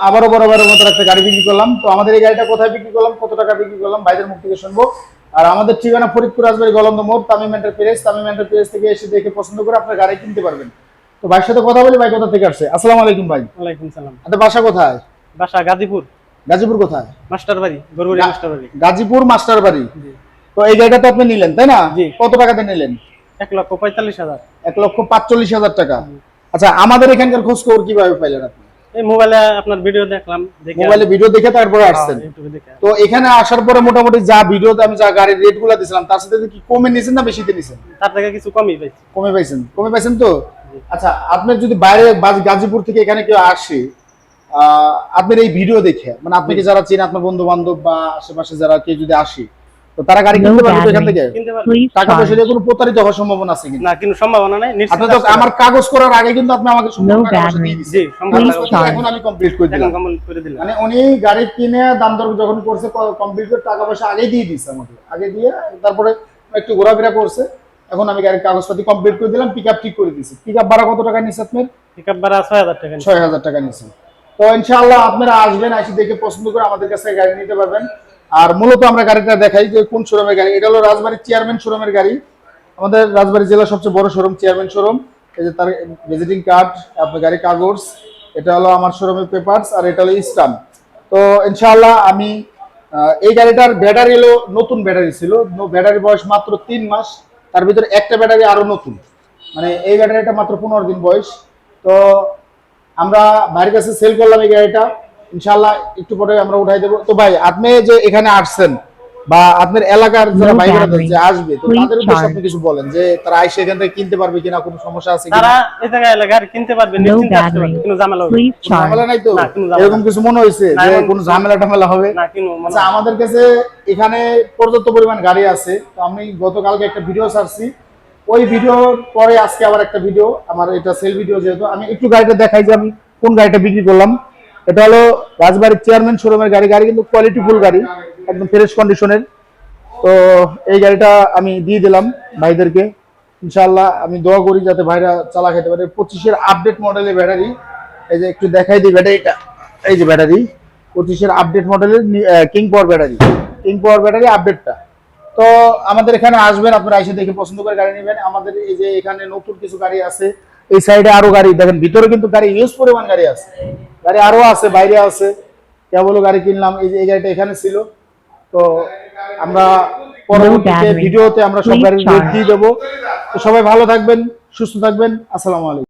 আবারও বরাবরের মতো একটা গাড়ি বিক্রি করলাম। তো আমাদের এই গাড়িটা কোথায় বিক্রি করলাম কত টাকা বিক্রি করলাম বাইরের মুখ থেকে শুনব। আর আমাদের ঠিকানা ফরিদপুর রাজবাড়ি গলন্দ মোড় তামিম এন্টারপ্রাইজ তামিম এন্টারপ্রাইজ থেকে এসে দেখে পছন্দ করে আপনার গাড়ি কিনতে পারবেন। তো ভাইয়ের সাথে কথা বলি ভাই কোথা থেকে আসছে? আসসালামু আলাইকুম ভাই। ওয়ালাইকুম সালাম। আপনার বাসা কোথায়? বাসা গাজীপুর। গাজীপুর কোথায়? মাস্টার বাড়ি গরুগুড়ি গা- মাস্টার বাড়ি গাজীপুর মাস্টার বাড়ি জি। তো এই গাড়িটা তো আপনি নিলেন তাই না? জি। কত টাকাতে নিলেন? এক লক্ষ পঁয়তাল্লিশ হাজার। এক লক্ষ পাঁচচল্লিশ হাজার টাকা। আচ্ছা আমাদের এখানকার খোঁজ খবর কীভাবে পাইলেন আপনি? এই মোবাইলে আপনার ভিডিও দেখলাম মোবাইলে ভিডিও দেখে তারপরে আসছেন। হ্যাঁ, ইউটিউবে দেখে তো এখানে আসার পরে মোটামুটি যা ভিডিওতে আমি যা গাড়ির রেটগুলা দিছিলাম তার সাথে কি কমে নিয়েছেন না বেশিতে নিছেন? তার থেকে কিছু কমই পাইছি। কমে পাইছেন? কমে পাইছেন তো? আচ্ছা আপনার যদি বাইরে গাজীপুর থেকে এখানে কেউ আসে আহ, আপনার এই ভিডিও দেখে মানে আপনাকে যারা চেনে আপনার বন্ধু বান্ধব বা আশেপাশে যারা কেউ যদি আসে তো তারা গাড়ি কিনতে পারবে এখান থেকে? টাকা পয়সা দিয়ে কোনো প্রতারিত হওয়ার সম্ভাবনা আছে কিনা? না কিন্তু সম্ভাবনা নাই আপনি তো আমার কাগজ করার আগে কিন্তু আপনি আমাকে. এখন আমি কমপ্লিট করে দিলাম। কমপ্লিট করে দিলাম। মানে উনি গাড়ি কিনে দাম দর যখন করছে কমপ্লিট করে টাকা পয়সা আগেই দিয়ে দিচ্ছে আমাকে। আগে দিয়ে তারপরে একটু ঘোরাফেরা করছে। এখন আমি গাড়ির কাগজপাতি কমপ্লিট করে দিলাম পিক ঠিক করে দিয়েছি। পিক আপ ভাড়া কত টাকা নিচ্ছে আপনার? পিকআপ ভাড়া ছয় হাজার টাকা। ছয় হাজার টাকা নিচ্ছে তো ইনশাআল্লাহ আপনারা আসবেন আসি দেখে পছন্দ করে আমাদের কাছে গাড়ি নিতে পারবেন। আর মূলত আমরা গাড়িটা দেখাই যে কোন শোরুমের গাড়ি। এটা হলো রাজবাড়ির চেয়ারম্যান শোরুমের গাড়ি। আমাদের রাজবাড়ি জেলার সবচেয়ে বড় শোরুম চেয়ারম্যান শোরুম এই যে তার ভিজিটিং কার্ড আপনার গাড়ির কাগজ। এটা হলো আমার শোরুমের পেপারস আর এটা হলো স্টাম্প তো ইনশাআল্লাহ আমি এই গাড়িটার ব্যাটারি হলো নতুন ব্যাটারি ছিল। ব্যাটারি বয়স মাত্র তিন মাস। তার ভিতরে একটা ব্যাটারি আরও নতুন। মানে এই ব্যাটারিটা মাত্র পনেরো দিন বয়স। তো আমরা ভাইয়ের কাছে সেল করলাম এই গাড়িটা। ইনশাআল্লাহ একটু পরে আমরা উঠাই দেবো। তো ভাই আপনি যে এখানে আসছেন বা আপনার এলাকার যারা ভাইরা যে আসবে তো তাদের উদ্দেশ্যে আপনি কিছু বলেন যে তারা আইসে এখান থেকে কিনতে পারবে কিনা কোনো সমস্যা আছে কিনা? তারা এই জায়গায় এলে গাড়ি কিনতে পারবে নিশ্চিন্তে আসতে পারবে কোনো ঝামেলা হবে না। ঝামেলা নাই তো? কোনো এরকম কিছু মনে হয়েছে যে কোনো ঝামেলা টামেলা হবে? না কিন্তু মনে আচ্ছা আমাদের কাছে এখানে পর্যাপ্ত পরিমাণ গাড়ি আছে। তো আমি গতকালকে একটা ভিডিও ছাড়ছি। ওই ভিডিওর পরে আজকে আবার একটা ভিডিও আমার এটা সেল ভিডিও যেহেতু। আমি একটু গাড়িটা দেখাই যে আমি কোন গাড়িটা বিক্রি করলাম। এটা হলো রাজবাড়ির চেয়ারম্যান শোরুমের গাড়ি। গাড়ি কিন্তু কোয়ালিটি ফুল গাড়ি, একদম ফ্রেশ কন্ডিশনের তো এই গাড়িটা আমি দিয়ে দিলাম ভাইদেরকে। ইনশাআল্লাহ আমি দোয়া করি যাতে ভাইরা চালা খেতে পারে। পঁচিশের আপডেট মডেলের ব্যাটারি এই যে একটু দেখাই দিই ব্যাটারিটা এই যে ব্যাটারি পঁচিশের আপডেট মডেলের king power battery king power battery আপডেটটা তো আমাদের এখানে আসবেন, আপনারা এসে দেখে পছন্দ করে গাড়ি নেবেন। আমাদের এই যে এখানে নতুন কিছু গাড়ি আছে, এই সাইডে আরও গাড়ি। দেখেন, ভিতরে কিন্তু গাড়ি ইউজ পরিমাণ গাড়ি আছে। গাড়ি আরও আছে বাইরে আছে। কেবল গাড়ি কিনলাম এই যে এই গাড়িটা এখানে ছিল। তো আমরা পরবর্তীতে ভিডিওতে আমরা সব গাড়ির দিয়ে দেবো। তো সবাই ভালো থাকবেন সুস্থ থাকবেন। আসসালামু আলাইকুম।